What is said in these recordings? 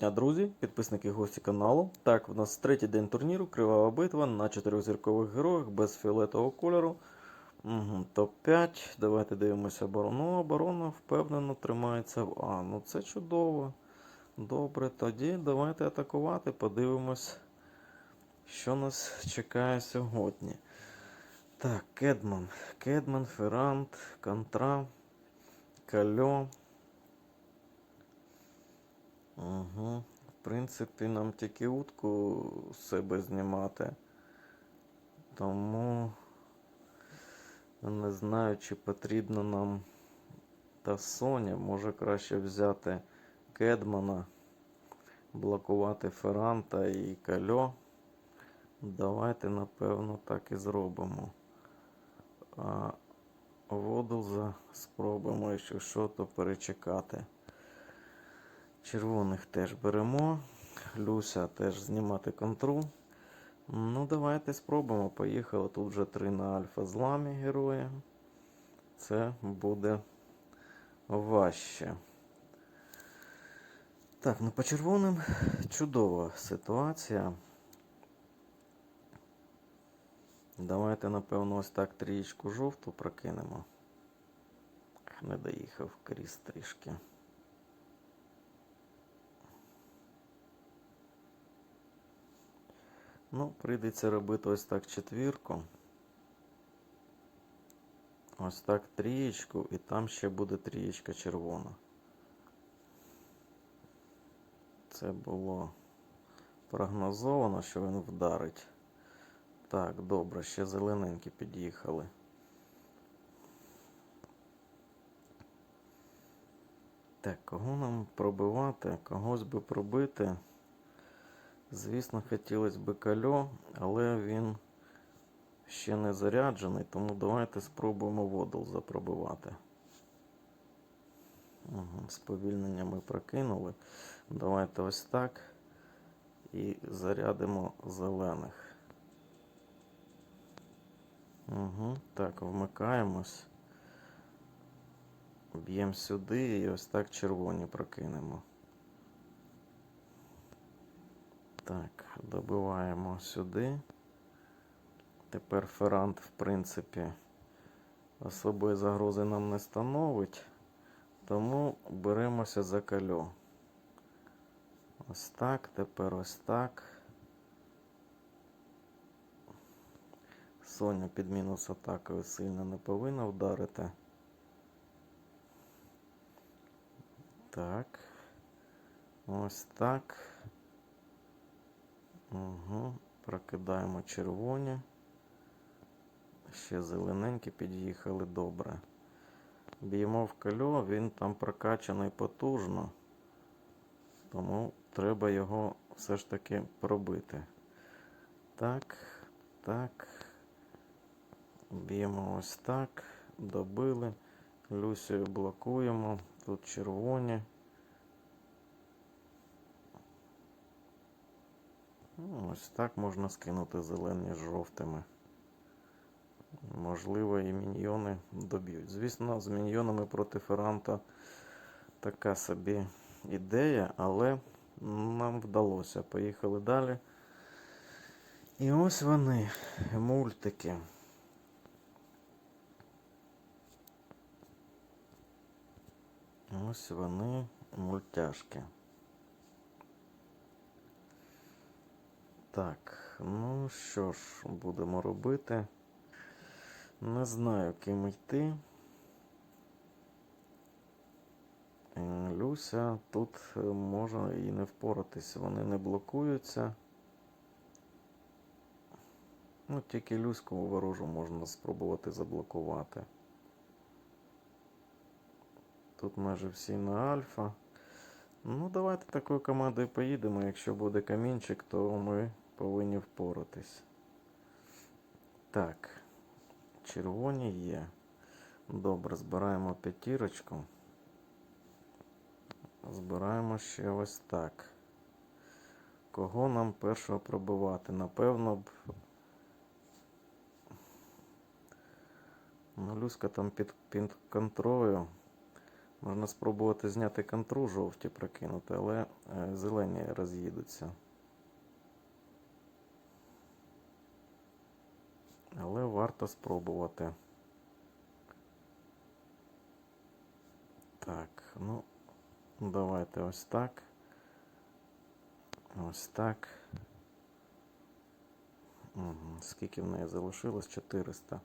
дня, друзі, підписники гості каналу. Так, в нас третій день турніру, кривава битва на чотирьохзіркових героях без фіолетового кольору. Угу, Топ-5. Давайте дивимося оборону. Оборона впевнено тримається А. Ну це чудово. Добре, тоді давайте атакувати. Подивимось, що нас чекає сьогодні. Так, Кедман. Кедман, Феррант, Контра, Кальо. Угу. В принципі, нам тільки утку з себе знімати. Тому не знаю, чи потрібно нам та Соня. Може краще взяти Кедмана, блокувати Ферранта і Кальо. Давайте, напевно, так і зробимо. А Водолза спробуємо, якщо що, то перечекати. Червоних теж беремо. Люся теж знімати контру. Ну, давайте спробуємо. Поїхали. Тут вже три на альфа зламі герої. Це буде важче. Так, ну по червоним чудова ситуація. Давайте, напевно, ось так трієчку жовту прокинемо. Не доїхав крізь трішки. Ну, прийдеться робити ось так четвірку. Ось так трієчку, і там ще буде трієчка червона. Це було прогнозовано, що він вдарить. Так, добре, ще зелененькі під'їхали. Так, кого нам пробивати? Когось би пробити. Звісно, хотілося б кальо, але він ще не заряджений, тому давайте спробуємо водол запробивати. Угу, сповільнення ми прокинули. Давайте ось так. І зарядимо зелених. Угу, так, вмикаємось. Б'ємо сюди і ось так червоні прокинемо. Так, добиваємо сюди. Тепер ферант, в принципі, особої загрози нам не становить, тому беремося за кальо. Ось так, тепер ось так. Соня під мінус атакою сильно не повинна вдарити. Так. Ось так. Угу. Прокидаємо червоні. Ще зелененькі під'їхали добре. Б'ємо в кальо, він там прокачаний потужно. Тому треба його все ж таки пробити. Так, так. Б'ємо ось так. Добили. Люсію блокуємо. Тут червоні. Ось так можна скинути зелені з жовтими. Можливо, і міньйони доб'ють. Звісно, з міньйонами проти Ферранта така собі ідея, але нам вдалося. Поїхали далі. І ось вони, мультики. Ось вони мультяшки. Так, ну що ж, будемо робити. Не знаю, ким йти. Люся тут е, може і не впоратись, вони не блокуються. Ну, тільки Люську ворожу можна спробувати заблокувати. Тут майже всі на альфа. Ну, давайте такою командою поїдемо. Якщо буде камінчик, то ми повинні впоратись. Так, червоні є. Добре, збираємо п'ятірочку. Збираємо ще ось так. Кого нам першого пробивати? Напевно б. Люська там під, під контролю. Можна спробувати зняти контру жовті прокинути, але е, зелені роз'їдуться. Але варто спробувати. Так, ну, давайте ось так. Ось так. Угу. Скільки в неї залишилось? 400.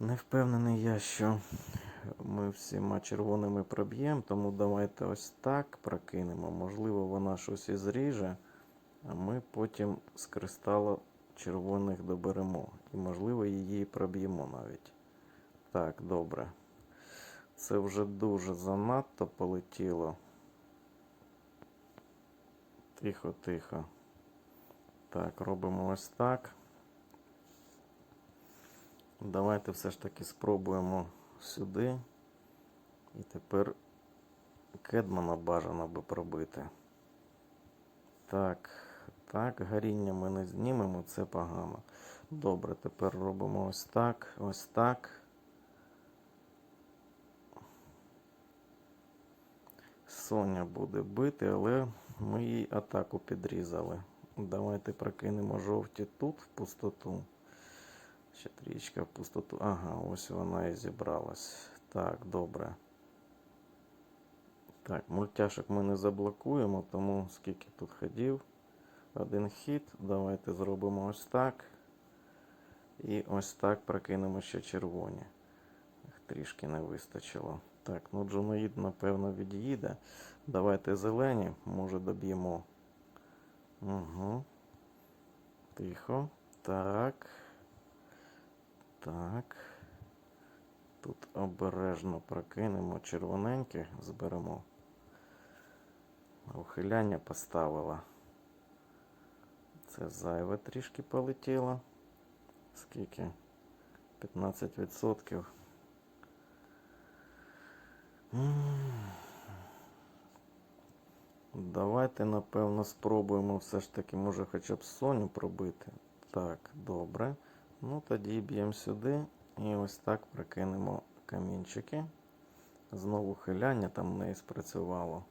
Не впевнений я, що ми всіма червоними проб'ємо, тому давайте ось так прокинемо. Можливо, вона щось і зріже, а ми потім з кристала червоних доберемо. І, можливо, її проб'ємо навіть. Так, добре. Це вже дуже занадто полетіло. Тихо, тихо. Так, робимо ось так. Давайте все ж таки спробуємо сюди. І тепер кедмана бажано би пробити. Так, так, горіння ми не знімемо, це погано. Добре, тепер робимо ось так, ось так. Соня буде бити, але ми їй атаку підрізали. Давайте прокинемо жовті тут в пустоту. Ще трічка в пустоту. Ага, ось вона і зібралась. Так, добре. Так, мультяшок ми не заблокуємо, тому скільки тут ходів. Один хід. Давайте зробимо ось так. І ось так прокинемо ще червоні. Трішки не вистачило. Так, ну Джоноїд, напевно, від'їде. Давайте зелені, може доб'ємо. Угу. Тихо. Так. Так. Тут обережно прокинемо червоненьке, зберемо. Ухиляння поставила. Це зайве трішки полетіло. Скільки? 15%. Давайте, напевно, спробуємо все ж таки, може хоча б Соню пробити. Так, добре. Ну, тоді б'ємо сюди і ось так прокинемо камінчики. Знову хиляння там не спрацювало.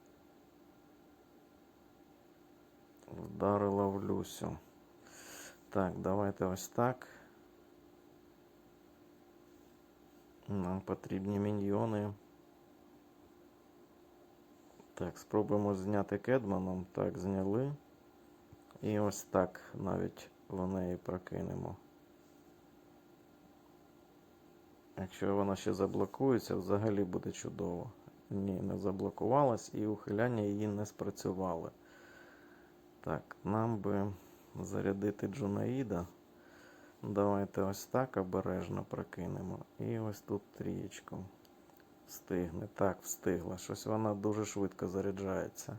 Вдарила в Люсю. Так, давайте ось так. Нам потрібні міньйони. Так, спробуємо зняти кедманом. Так, зняли. І ось так навіть в неї прокинемо. Якщо вона ще заблокується, взагалі буде чудово. Ні, не заблокувалась і ухиляння її не спрацювали. Так, нам би зарядити Джунаїда. Давайте ось так обережно прокинемо. І ось тут трієчку. Встигне. Так, встигла. Щось вона дуже швидко заряджається.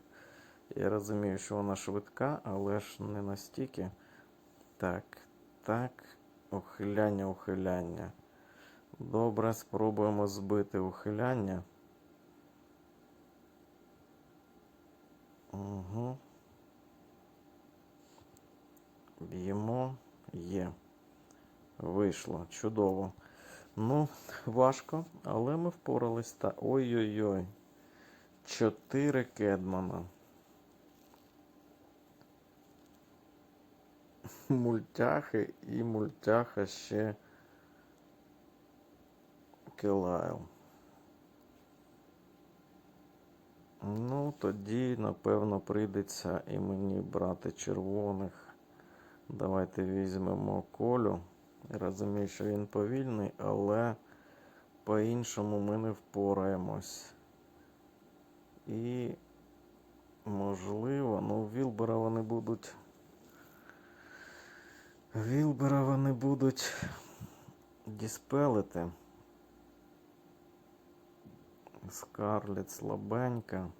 Я розумію, що вона швидка, але ж не настільки. Так, так. Ухиляння, ухиляння. Добре, спробуємо збити ухиляння. Угу. Б'ємо. Є. Вийшло. Чудово. Ну, важко, але ми впорались. Та... Ой-ой-ой. Чотири кедмана. Мультяхи і мультяха ще Килайл. Ну, тоді, напевно, прийдеться і мені брати червоних. Давайте візьмемо колю. Я розумію, що він повільний, але по-іншому ми не впораємось. І, можливо, ну, Вілбера вони будуть. Вілбера вони будуть діспелити. Скарлет слабенька.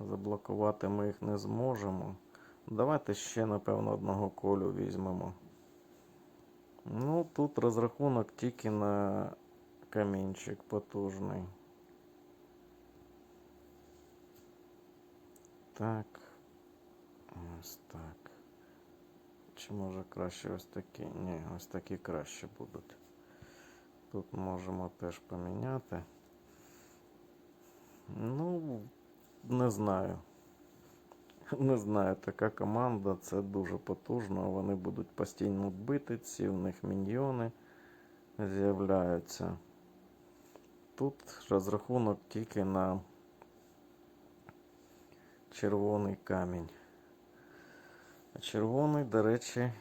Заблокувати ми їх не зможемо. Давайте ще, напевно, одного колю візьмемо. Ну, тут розрахунок тільки на камінчик потужний. Так. Ось так. Чи може краще ось такі? Ні, ось такі краще будуть. Тут можемо теж поміняти. Ну, не знаю. Не знаю, така команда це дуже потужно. Вони будуть постійно бити, ці в них міньйони з'являються. Тут розрахунок тільки на червоний камінь. А червоний, до речі,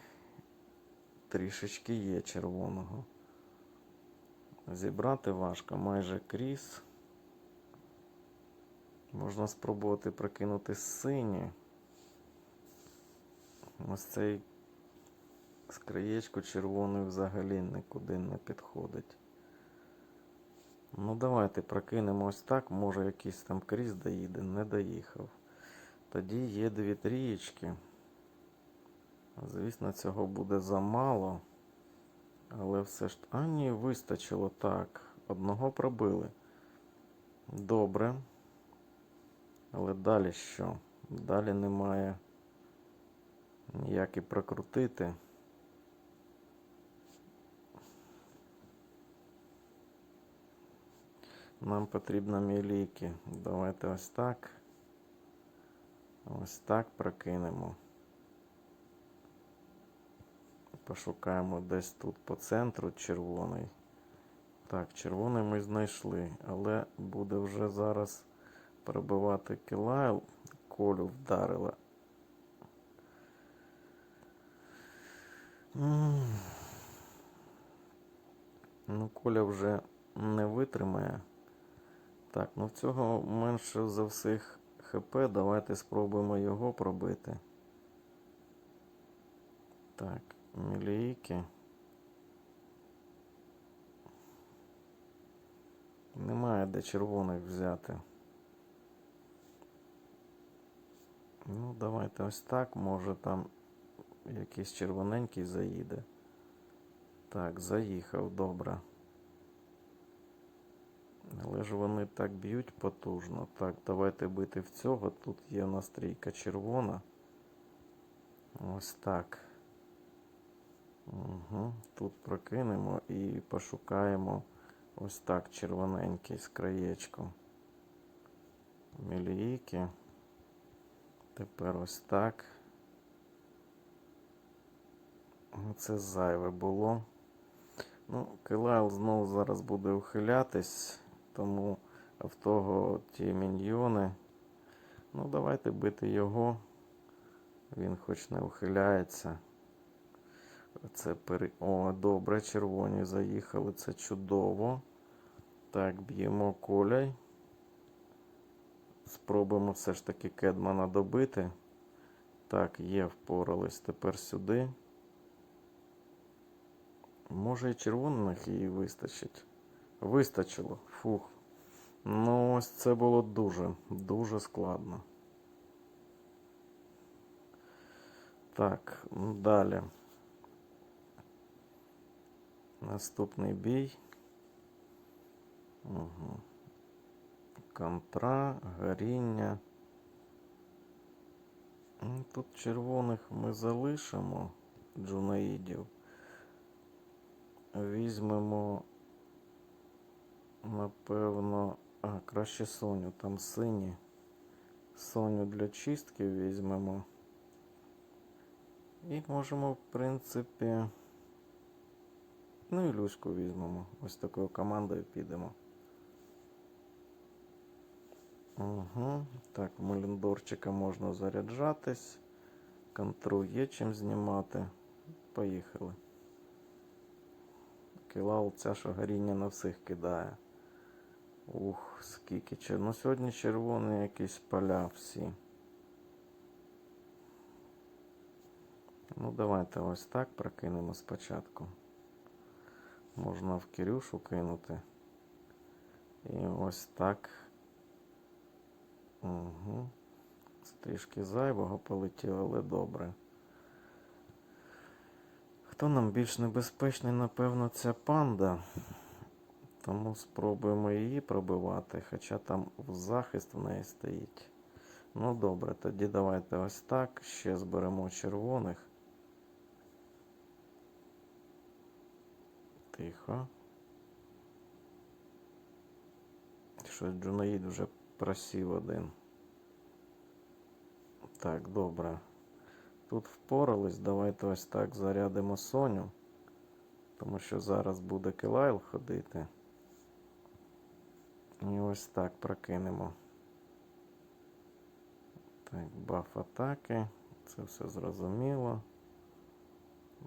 трішечки є червоного. Зібрати важко, майже кріс. Можна спробувати прокинути сині. Ось цей з червоний взагалі нікуди не підходить. Ну, давайте прокинемо ось так. Може якийсь там кріс доїде, не доїхав. Тоді є дві трієчки. Звісно, цього буде замало. Але все ж. А, ні, вистачило так. Одного пробили. Добре. Але далі що? Далі немає ніяк і прокрутити. Нам потрібно міліки. Давайте ось так. Ось так прокинемо. Пошукаємо десь тут по центру червоний. Так, червоний ми знайшли, але буде вже зараз перебивати кілайл. Колю вдарила. Ну, Коля вже не витримає. Так, ну в цього менше за всіх ХП. Давайте спробуємо його пробити. Так, мілійки. Немає де червоних взяти. Ну, давайте ось так. Може там якийсь червоненький заїде. Так, заїхав, добре. Але ж вони так б'ють потужно. Так, давайте бити в цього. Тут є настрійка червона. Ось так. Угу. Тут прокинемо і пошукаємо ось так червоненький з краєчком. Мілійки. Тепер ось так. Це зайве було. Ну, Килайл знову зараз буде ухилятись, тому в того ті міньйони. Ну, давайте бити його. Він хоч не ухиляється. Це пери... О, добре, червоні заїхали, це чудово. Так, б'ємо коляй. Спробуємо все ж таки Кедмана добити. Так, є, впорались. Тепер сюди. Може і червоних її вистачить. Вистачило. Фух. Ну, ось це було дуже, дуже складно. Так, ну, далі. Наступний бій. Угу. Контра, горіння. Ну, Тут червоних ми залишимо джунаїдів. Візьмемо, напевно, а, краще Соню, там сині. Соню для чистки візьмемо. І можемо, в принципі, ну і Люську візьмемо. Ось такою командою підемо. Угу. Так, Меліндорчика можна заряджатись. Контру є чим знімати. Поїхали. Кілал ця що горіння на всіх кидає. Ух, скільки чер... Ну сьогодні червоні якісь поля всі. Ну, давайте ось так прокинемо спочатку. Можна в Кирюшу кинути. І ось так. Угу. Трішки зайвого полетіло, але добре. Хто нам більш небезпечний, напевно, ця панда. Тому спробуємо її пробивати, хоча там в захист в неї стоїть. Ну добре, тоді давайте ось так. Ще зберемо червоних. Тихо. Щось Джунаїд вже просів один. Так, добре. Тут впорались. Давайте ось так зарядимо Соню. Тому що зараз буде Килайл ходити. І ось так прокинемо. Так, баф атаки. Це все зрозуміло.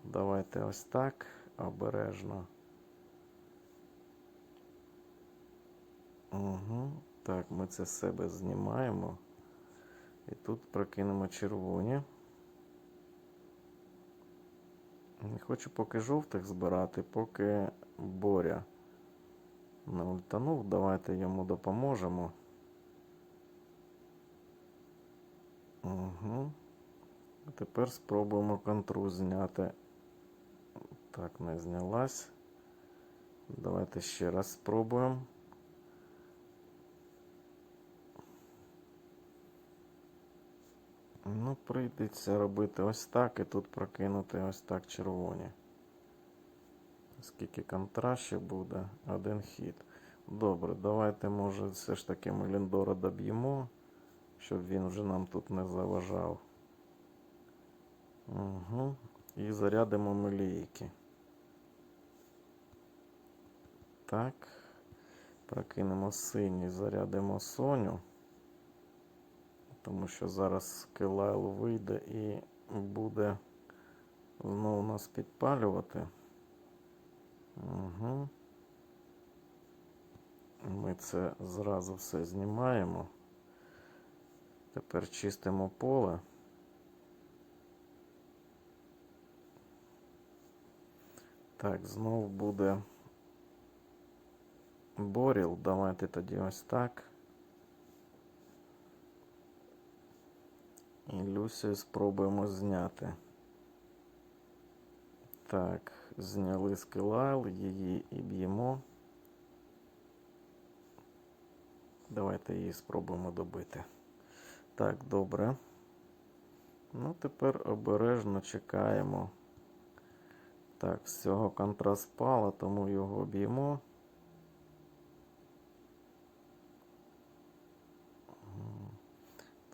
Давайте ось так обережно. Угу. Так, ми це з себе знімаємо. І тут прокинемо червоні. Не хочу поки жовтих збирати, поки боря не ультанув. Давайте йому допоможемо. Угу. Тепер спробуємо контру зняти. Так, не знялась. Давайте ще раз спробуємо. Ну, прийдеться робити ось так і тут прокинути ось так червоні. Скільки контра ще буде? Один хід. Добре, давайте, може, все ж таки ми Ліндора доб'ємо, щоб він вже нам тут не заважав. Угу. І зарядимо милійки. Так. Прокинемо синій, зарядимо Соню. Тому що зараз Килайл вийде і буде знову нас підпалювати. Угу. Ми це зразу все знімаємо. Тепер чистимо поле. Так, знов буде Боріл. Давайте тоді ось так. І Люсію спробуємо зняти. Так, зняли скилайл, її і б'ємо. Давайте її спробуємо добити. Так, добре. Ну, тепер обережно чекаємо. Так, з цього контраст спала, тому його б'ємо.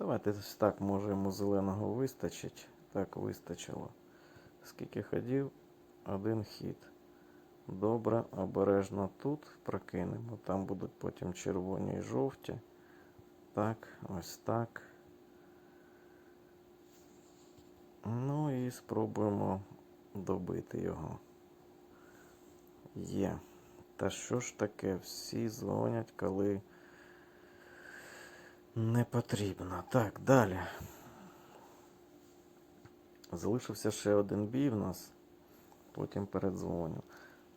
Давайте ось так, може йому зеленого вистачить. Так, вистачило. Скільки ходів? Один хід. Добре, обережно тут прокинемо. Там будуть потім червоні і жовті. Так, ось так. Ну і спробуємо добити його. Є. Та що ж таке? Всі дзвонять, коли не потрібно. Так, далі. Залишився ще один бій в нас. Потім передзвоню.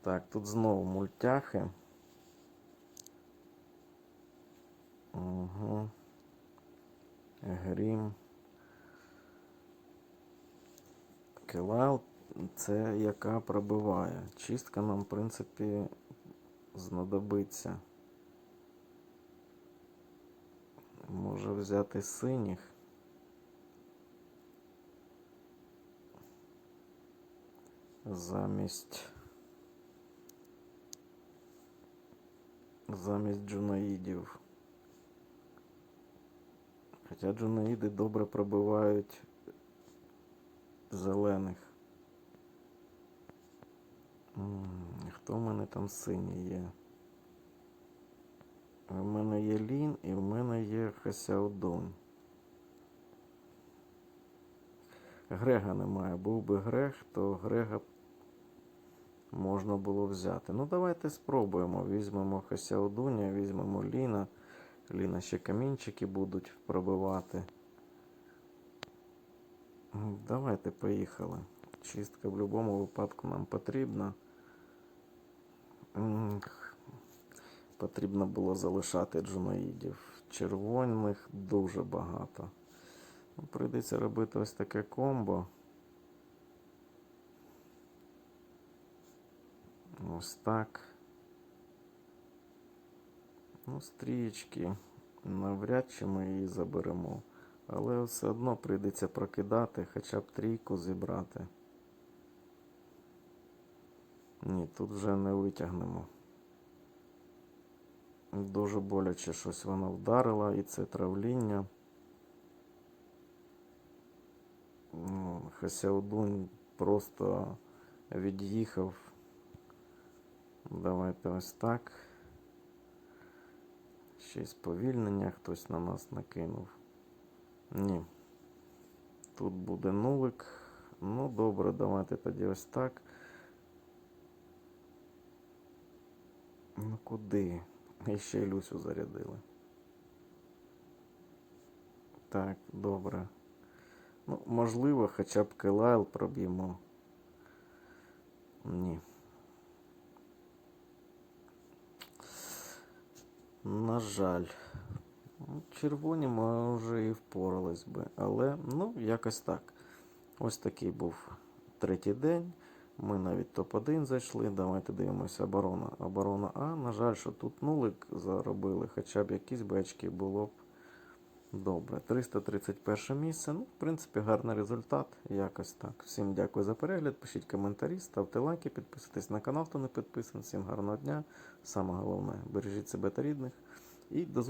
Так, тут знову мультяхи. Угу. Грім. Келал це яка пробиває. Чистка нам, в принципі, знадобиться. Може взяти синіх. Замість. Замість джунаїдів. Хоча джунаїди добре пробивають зелених. Хто в мене там синій є? У мене є Лін і в мене є Хасяудон. Грега немає. Був би Грег, то Грега можна було взяти. Ну, давайте спробуємо. Візьмемо Хасяудуня, візьмемо Ліна. Ліна ще камінчики будуть пробивати. Давайте поїхали. Чистка в будь-якому випадку нам потрібна. Потрібно було залишати джунаїдів. Червоних дуже багато. Ну, Прийдеться робити ось таке комбо. Ось так. Ну, стрічки. Навряд чи ми її заберемо. Але все одно прийдеться прокидати, хоча б трійку зібрати. Ні, тут вже не витягнемо. Дуже боляче щось воно вдарило, і це травління. Ну, Хасяудунь просто від'їхав. Давайте ось так. Ще й сповільнення хтось на нас накинув. Ні. Тут буде нулик. Ну, добре, давайте тоді ось так. Ну куди? І ще й Люсю зарядили. Так, добре. Ну, можливо, хоча б Келайл проб'ємо. Ні. На жаль. Ну, Червоні ми вже і впорались би. Але, ну, якось так. Ось такий був третій день. Ми навіть топ-1 зайшли. Давайте дивимося оборона. Оборона А. На жаль, що тут нулик заробили, хоча б якісь бечки було б добре. 331 місце. Ну, в принципі, гарний результат. Якось так. Всім дякую за перегляд. Пишіть коментарі, ставте лайки, підписуйтесь на канал, хто не підписаний. Всім гарного дня. Саме головне, бережіть себе та рідних. І до.